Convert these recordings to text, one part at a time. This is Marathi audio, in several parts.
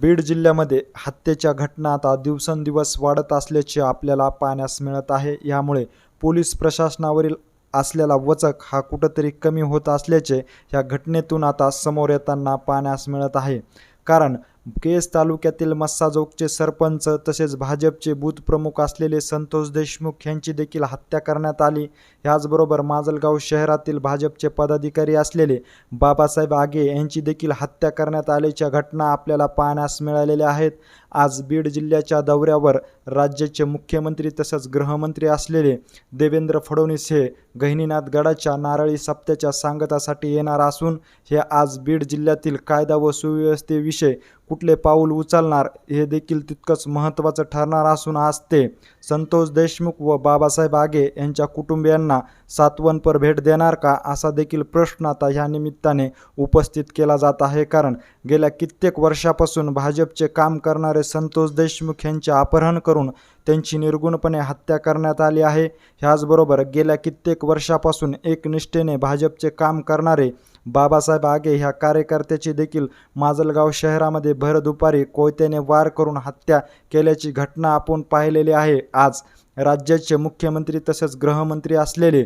बीड जिल्ह्यामध्ये हत्येच्या घटना आता दिवसेंदिवस वाढत असल्याचे आपल्याला पाहण्यास मिळत आहे. यामुळे पोलीस प्रशासनावरील असलेला वचक हा कुठंतरी कमी होत असल्याचे या घटनेतून आता समोर येताना पाहण्यास मिळत आहे. कारण केस तालुक्यातील मस्साजोगचे सरपंच तसेच भाजपचे बूथ प्रमुख असलेले संतोष देशमुख यांची देखील हत्या करण्यात आली. याचबरोबर माजलगाव शहरातील भाजपचे पदाधिकारी असलेले बाबासाहेब आगे यांची देखील हत्या करण्यात आल्याच्या घटना आपल्याला पाहण्यास मिळालेल्या आहेत. आज बीड जिल्ह्याच्या दौऱ्यावर राज्याचे मुख्यमंत्री तसंच गृहमंत्री असलेले देवेंद्र फडणवीस हे गहिनीनाथ गडाच्या नारळी सप्त्याच्या सांगतासाठी येणार असून हे आज बीड जिल्ह्यातील कायदा व सुव्यवस्थेविषयी कुठले पाऊल उचलणार हे देखील तितकंच महत्त्वाचं ठरणार असून आज ते संतोष देशमुख व बाबासाहेब आगे यांच्या कुटुंबियांना सातवनपर भेट देणार का असा देखील प्रश्न आता ह्या निमित्ताने उपस्थित केला जात आहे. कारण गेल्या कित्येक वर्षापासून भाजपचे काम करणारे संतोष देशमुख यांचे अपहरण करून त्यांची निर्गुणपणे हत्या करण्यात आली आहे. ह्याचबरोबर गेल्या कित्येक वर्षापासून एकनिष्ठेने भाजपचे काम करणारे बाबासाहेब आगे ह्या कार्यकर्त्याची देखील माजलगाव शहरामध्ये भर दुपारी कोयत्याने वार करून हत्या केल्याची घटना आपण पाहिलेली आहे. आज राज्याचे मुख्यमंत्री तसेच गृहमंत्री असलेले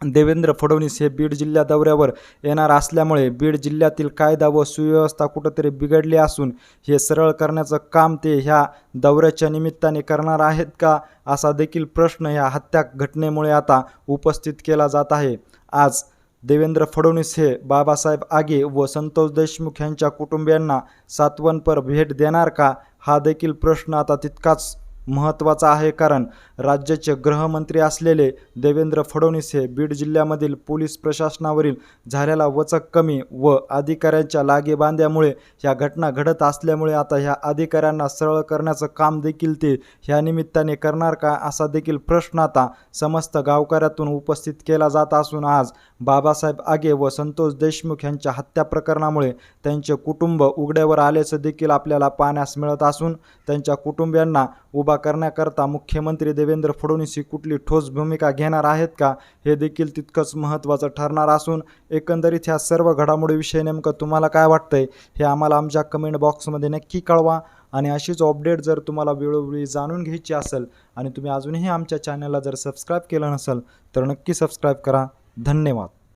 देवेंद्र फडणवीस हे बीड जिल्ह्या दौऱ्यावर येणार असल्यामुळे बीड जिल्ह्यातील कायदा व सुव्यवस्था कुठंतरी बिघडली असून हे सरळ करण्याचं काम ते ह्या दौऱ्याच्या निमित्ताने करणार आहेत का असा देखील प्रश्न ह्या हत्या घटनेमुळे आता उपस्थित केला जात आहे. आज देवेंद्र फडणवीस हे बाबासाहेब आगे व संतोष देशमुख यांच्या कुटुंबियांना सातवनपर भेट देणार का? हा देखील प्रश्न आता तितकाच महत्त्वाचा आहे कारण राज्याचे गृहमंत्री असलेले देवेंद्र फडणवीस हे बीड जिल्ह्यामधील पोलीस प्रशासनावरील झालेला वचक कमी व अधिकाऱ्यांच्या लागेबांध्यामुळे ह्या घटना घडत असल्यामुळे आता ह्या अधिकाऱ्यांना सरळ करण्याचं काम देखील ते ह्या निमित्ताने करणार का असा देखील प्रश्न आता समस्त गावकऱ्यातून उपस्थित केला जात असून आज बाबासाहेब आगे व संतोष देशमुख यांच्या हत्या प्रकरणामुळे त्यांचे कुटुंब उघड्यावर आल्याचं देखील आपल्याला पाहण्यास मिळत असून त्यांच्या कुटुंबियांना उभा करण्याकरता मुख्यमंत्री देवेंद्र फडणवीस ही कुठली ठोस भूमिका घेणार आहेत का? हे देखील तितकंच महत्त्वाचं ठरणार असून एकंदरीत ह्या सर्व घडामोडीविषयी नेमकं तुम्हाला काय वाटतंय हे आम्हाला आमच्या कमेंट बॉक्समध्ये नक्की कळवा. आणि अशीच अपडेट जर तुम्हाला वेळोवेळी जाणून घ्यायची असेल आणि तुम्ही अजूनही आमच्या चॅनलला जर सबस्क्राईब केलं नसेल तर नक्की सबस्क्राईब करा. धन्यवाद.